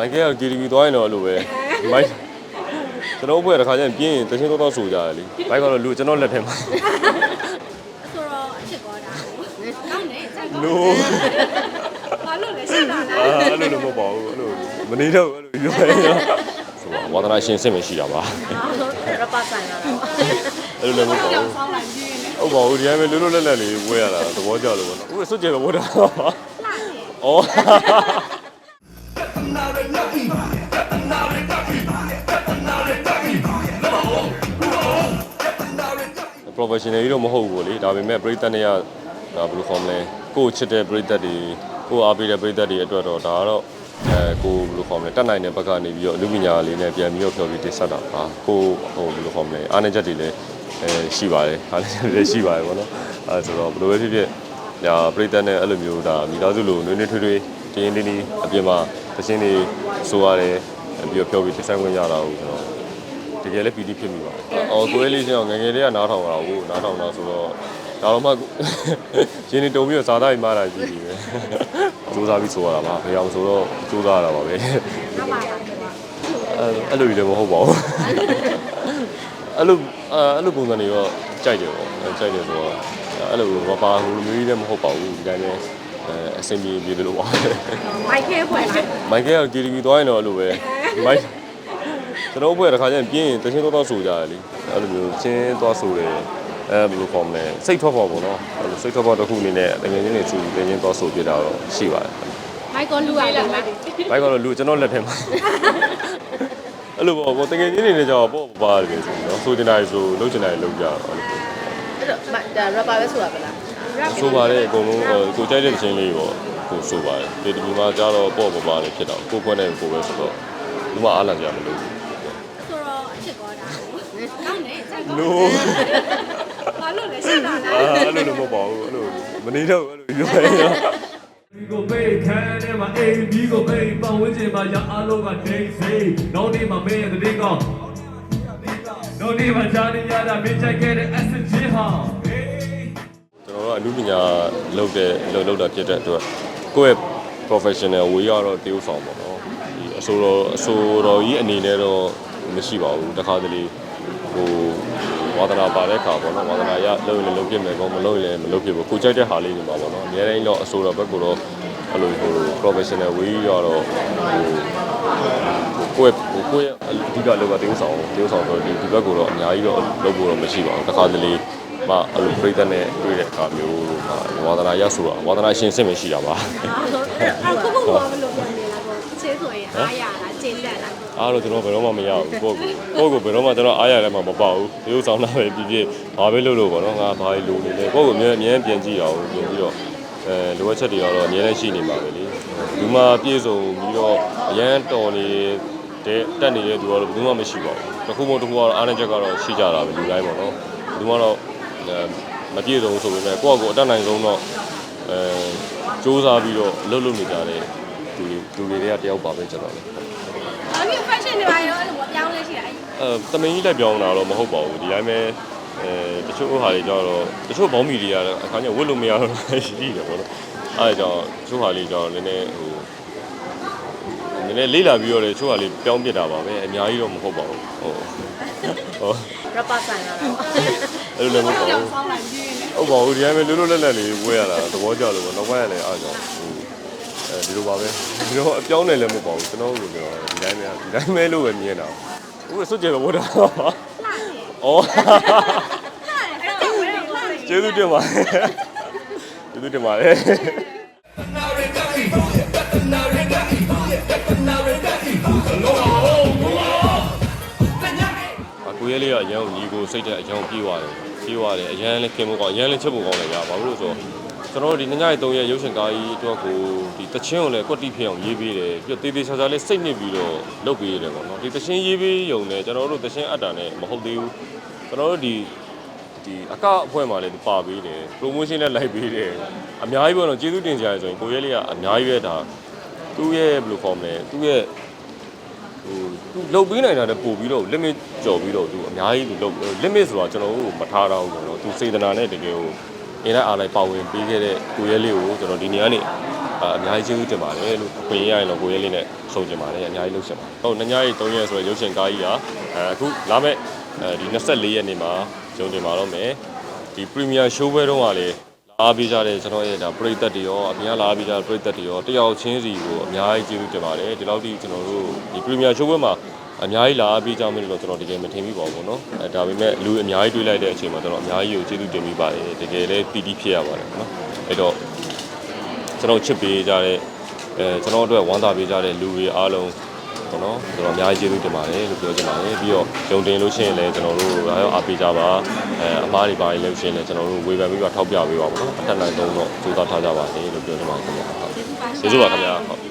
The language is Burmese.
မိုက်ကယ်က KTV သွားရင်တော့အဲ့လိုပဲမိုက်ကျွန်တော်ဘွဲတခါကျရင်ပြင်းရင်တချင်းတော့တော့ဆိုကြတယ်လေဘိုက်ကတော့လူကျွန်တော်လက်ထဲမှာဆိုတော့အဖြစ်သွားတာကိုကောင်းတယ်စိုက်ကောင်းလို့ဘာလို့လဲရှိတာလားအာအဲ့လိုလည်းမဟုတ်ပါဘူးအဲ့လိုမနေတော့ဘူးအဲ့လိုပြောရင်တော့ဆိုတော့ဝါသနာရှင်စစ်မရှိတာပါရပါဆိုင်လာတော့အဲ့လိုလည်းမဟုတ်ပါဘူးဆောင်းလိုက်ပြီးနေဟုတ်ပါဘူးဒီတိုင်းပဲလွတ်လွတ်လပ်လပ်လေးဝဲရတာသဘောကျလို့ပေါ့နော်ဥပ္ပစွတ်ကြဲပဲဝဲတာပါ လှတယ်ဩ professional ကြီးတော့မဟုတ်ဘူးလေဒါပေမဲ့ပရိသတ်တွေကဒါဘယ်လိုခေါ်မလဲကိုယ့်ချစ်တဲ့ပရိသတ်တွေကိုယ့်အားပေးတဲ့ပရိသတ်တွေအတွက်တော့ဒါကတော့အဲကိုယ်ဘယ်လိုခေါ်မလဲတက်နိုင်တဲ့ဘက်ကနေပြီးတော့လူပညာလေးနဲ့ပြန်ပြီးတော့ဖြောပြီးတိဆက်တာပါကိုယ်ဟိုဘယ်လိုခေါ်မလဲအားနည်းချက်တွေလည်းအဲရှိပါတယ်အားနည်းချက်တွေလည်းရှိပါတယ်ပေါ့နော်အဲဆိုတော့ဘယ်လိုပဲဖြစ်ဖြစ်ဒါပရိသတ်နဲ့အဲ့လိုမျိုးဒါမိသားစုလိုနွေးနွေးထွေးထွေးတင်းတင်းတင်းအပြင်မှာ သချင်းတွေဆိုရတယ်ပြီးတော့ဖြောပြီးတိဆက်ခွင့်ရတာဟုတ်ဆိုတော့တကယ်လည်းပီတိဖြစ်မိပါတယ်။အော်ကိုယ်လေးချင်းအောင်ငယ်ငယ်လေးကနားထောင်တာကိုနားထောင်တာဆိုတော့ဒါတော့မှရင်းနေတုံပြီးတော့ဇာတာကြီးမားတာကြီးကြီးပဲ။စူးစမ်းပြီးဆိုရတာပါ။ဘယ်အောင်ဆိုတော့စူးစမ်းရတာပါပဲရပါလားဒီက။အဲအဲ့လိုကြီးလည်းမဟုတ်ပါဘူး။အဲ့လိုအဲ့လိုပုံစံတွေတော့ကြိုက်တယ်ပေါ့။ကြိုက်တယ်ဆိုတော့အဲ့လိုမပါဘူးမျိုးကြီးလည်းမဟုတ်ပါဘူးဒီတိုင်းပဲ အဲအဆင်ပြေပြေလို့ပါမိုက်ခဲဖွယ်လိုက်မိုက်ကယ်က KTV သွားရင်တော့အဲ့လိုပဲမိုက်ကျွန်တော်ဘွဲတခါကျရင်ပြင်းရင်တချင်းတော့တော့ဆိုကြတယ်လေအဲ့လိုမျိုးချင်းသွားဆိုတယ်အဲဘယ်လိုခေါ်မလဲစိတ်ထွက်ပေါ်ပေါ့နော်အဲ့လိုစိတ်ထွက်ပေါ်တစ်ခုအနေနဲ့တကယ်ချင်းနေသူတကယ်ချင်းသွားဆိုပြတာတော့ရှိပါတယ်မိုက်ကောလူရလာလားဘိုက်ကတော့လူကျွန်တော်လက်ထဲမှာအဲ့လိုပေါ့တကယ်ချင်းနေနေကြတော့ပေါ့ပါတယ်ဆိုတော့ဆိုချင်တာဆိုလုပ်ချင်တာလုပ်ကြတော့အဲ့လိုအဲ့တော့ဒါ rapper ပဲဆိုတာပဲလား ဆိုပါတယ်အကုန်လုံးကိုကြိုက်တဲ့ချင်းလေးပေါ့ကိုဆိုပါတယ်ဒီဒီမှာကြတော့ပေါ့ပေါ့ပါလေးဖြစ်တော့ကိုခွန်းနဲ့ကိုပဲဆိုတော့ဒီမှာအားလာကြမလို့ဆိုတော့အဖြစ်သွားတာကိုကောင်းတယ်စိုက်ကောင်းလို့ဘာလို့လဲရှိတာလားအာအဲ့လိုလည်းမဟုတ်ပါဘူးအဲ့လိုမနေတော့ဘူးအဲ့လိုပြောရင်တော့ဒီကိုဘေးခန်းထဲမှာအိမ်ဒီကိုဘေးပတ်ဝန်းကျင်မှာရအားလုံးကနေစိနောက်နေ့မှာမင်းရဲ့တည်ကောနောက်နေ့မှာဂျာနီရတာမင်းကြိုက်ခဲ့တဲ့ SG ဟာကျွန်တော်တို့က အမှုပညာလုပ်တဲ့လုပ်လုပ်တာဖြစ်တဲ့အတွက်ကိုယ့်ရဲ့ professional way ကတော့တေးဥဆောင်ပေါ့နော်ဒီအဆိုတော်အဆိုတော်ကြီးအနေနဲ့တော့မရှိပါဘူးတခါတလေဟိုဝါသနာပါတဲ့ခါပေါ့နော်ဝါသနာရလုပ်ရင်လည်းလုပ်ဖြစ်မယ်ကောမလုပ်ရင်လည်းမလုပ်ဖြစ်ဘူးကိုကြိုက်တဲ့ဟာလေးတွေပါပေါ့နော်အများတိုင်းတော့အဆိုတော်ဘက်ကတော့အဲ့လိုဟို professional way ကတော့ဟိုကိုယ့်ရဲ့ကိုယ့်ရဲ့အဓိကလောက်ကတေးဥဆောင်တေးဥဆောင်ဆိုတော့ဒီဒီဘက်ကတော့အများကြီးတော့လုပ်ဖို့တော့မရှိပါဘူးတခါတလေ မှအဲ့လိုပြိတ္တနဲ့တွေ့တဲ့အခါမျိုးမှာဝါသနာရဆိုတော့ဝါသနာရှင်စစ်မရှိတာပါအဲ့ခုခုဘာလို့ပြန်နေလားကိုချေးဆိုရင်အားရလားကျင်းတက်လားအားတော့ကျွန်တော်ဘယ်တော့မှမရဘူးကိုယ့်ကိုကိုယ့်ကိုဘယ်တော့မှကျွန်တော်အားရတယ်မှမပေါ့ဘူးဒီဥဆောင်တာပဲပြည့်ပြည့်ဘာပဲလုပ်လို့ပေါ့နော်ငါဘာလိုနေလဲကိုယ့်ကိုအမြဲအမြဲပြန်ကြည့်အောင်ပြန်ပြီးတော့အဲလိုအပ်ချက်တွေကတော့အမြဲတမ်းရှိနေပါပဲလေဒီမှာပြည့်စုံပြီးတော့အရန်တော်နေတဲ့တက်နေတဲ့သူကတော့ဘယ်သူမှမရှိပါဘူးတစ်ခုမှတစ်ခုကတော့အားနေချက်ကတော့ရှိကြတာပဲလူတိုင်းပေါ့နော်ဒီမှာတော့ မပြည့်စုံဆိုပေမဲ့ကိုယ့်ကိုအတတ်နိုင်ဆုံးတော့အဲစူးစမ်းပြီးတော့လှုပ်လှုပ်နေကြတဲ့သူတွေသူတွေကတယောက်ပါပဲကျွန်တော်လေအခု fashion တွေပါရောအဲ့လိုပြောင်းလဲရှိတာအဲ့အဲတမင်ကြီးလက်ပြောင်းတာတော့မဟုတ်ပါဘူးဒီတိုင်းပဲအဲတချို့ဟာတွေကြတော့တချို့ဘောင်းမီတွေကတော့အခါကျဝတ်လို့မရတော့ရှိသေးတယ်ပေါ့နော်အဲဒါကြောင့်တချို့ဟာလေးကြောင့်နည်းနည်းဟိုနည်းနည်းလေးလာပြီးတော့လေတချို့ဟာလေးပြောင်းပြစ်တာပါပဲအများကြီးတော့မဟုတ်ပါဘူးဟုတ်ဟုတ် rapper ဆိုင်လာတော့ အဲ့လိုလည်းမဟုတ်ပါဘူးဆောင်းလိုက်ပြီးနေဟုတ်ပါဘူးဒီတိုင်းပဲလွတ်လွတ်လပ်လပ်လေးဝဲရတာသဘောကျလို့ပေါ့နောက်ပိုင်းကလည်းအားကြောင့်ဟိုအဲဒီလိုပါပဲဒီတော့အပြောင်းတယ်လည်းမဟုတ်ပါဘူးကျွန်တော်တို့ပြောဒီတိုင်းပဲဒီတိုင်းပဲလို့ပဲမြင်တာဥပ္ပစွတ်ကြဲပဲဝတ်တာပါဩကျေးဇူးတင်ပါတယ်ကျေးဇူးတင်ပါတယ်အကိုရဲလေးကအရန်ကိုညီကိုစိတ်တဲ့အရန်ကိုပြေးသွားတယ် ပြေးသွားတယ်အရန်လည်းခင်ဖို့ကောင်းအရန်လည်းချက်ဖို့ကောင်းတယ်ကြာဘာလို့လဲဆိုတော့ကျွန်တော်တို့ဒီညညရဲ့၃ရက်ရုပ်ရှင်ကားကြီးအတွက်ကိုဒီတချင်းကိုလည်းကွက်တိဖြစ်အောင်ရေးပေးတယ်ပြီးတော့တေးသေးချာချာလေးစိတ်နစ်ပြီးတော့လုပ်ပေးရတယ်ပေါ့နော်ဒီတချင်းရေးပေးရုံနဲ့ကျွန်တော်တို့တချင်းအပ်တာနဲ့မဟုတ်သေးဘူးကျွန်တော်တို့ဒီဒီအကအဖွဲ့မှာလည်းပါပေးတယ် promotion လည်းလိုက်ပေးတယ်အများကြီးပေါ့နော်ကျေးဇူးတင်ကြရဆိုရင်ကိုရဲလေးကအများကြီးပဲဒါသူ့ရဲ့ဘယ်လိုခေါ်မလဲသူ့ရဲ့ ဟိုသူလုတ်ပေးနိုင်တာလည်းပို့ပြီးတော့ limit ကျော်ပြီးတော့သူအများကြီးသူလုတ် limit ဆိုတာကျွန်တော်တို့မထားတော့ဘူးပေါ့နော်သူစေတနာနဲ့တကယ်ကိုအင်းနဲ့အားလိုက်ပါဝင်ပေးခဲ့တဲ့ကိုရဲလေးကိုကျွန်တော်ဒီနေရာနေအာအများကြီးကျေးဇူးတင်ပါတယ်လို့ခွင့်ရရင်တော့ကိုရဲလေးနဲ့ဆုံကျင်ပါတယ်အများကြီးလုပ်ရှင်ပါတယ်ဟုတ်နှစ်ညရီ3ရက်ဆိုရယ်ရုပ်ရှင်ကားကြီးကအဲအခုလာမဲ့အဲဒီ24ရက်နေ့မှာကျုံတင်ပါတော့မယ်ဒီ Premier Show ပွဲတုန်းကလေလာ အားပေးကြတဲ့ကျွန်တော်ရဲ့ဒါပရိသတ်တွေရောအများလာအားပေးကြတဲ့ပရိသတ်တွေရောတယောက်ချင်းစီကိုအများကြီးကျေးဇူးတင်ပါတယ်ဒီလောက်ထိကျွန်တော်တို့ဒီ Premier Show ပွဲမှာအများကြီးလာအားပေးကြမယ်လို့ကျွန်တော်တကယ်မထင်မိပါဘူးเนาะအဲဒါပေမဲ့လူအများကြီးတွေးလိုက်တဲ့အချိန်မှာကျွန်တော်အများကြီးကိုကျေးဇူးတင်မိပါတယ်တကယ်လည်းပီတိဖြစ်ရပါတယ်เนาะအဲ့တော့ ကျွန်တော်ချစ်ပေးကြတဲ့အဲကျွန်တော်အတွက်ဝမ်းသာပေးကြတဲ့လူတွေအားလုံး ပေါ့နော်ကျွန်တော်အများကြီးကျေးဇူးတင်ပါတယ်လို့ပြောချင်ပါတယ်ပြီးတော့ဂျုံတင်လို့ရှိရင်လည်းကျွန်တော်တို့ဒါရောအားပေးကြပါအဲအမားတွေပါရင်လည်းရှိရင်လည်းကျွန်တော်တို့ဝေဖန်ပြီးတော့ထောက်ပြပေးပါပေါ့နော်အထက်နိုင်ဆုံးတော့ကြိုးစားထားကြပါစေလို့ပြောချင်ပါတယ်ခင်ဗျာဟုတ်ကျေးဇူးပါခင်ဗျာဟုတ်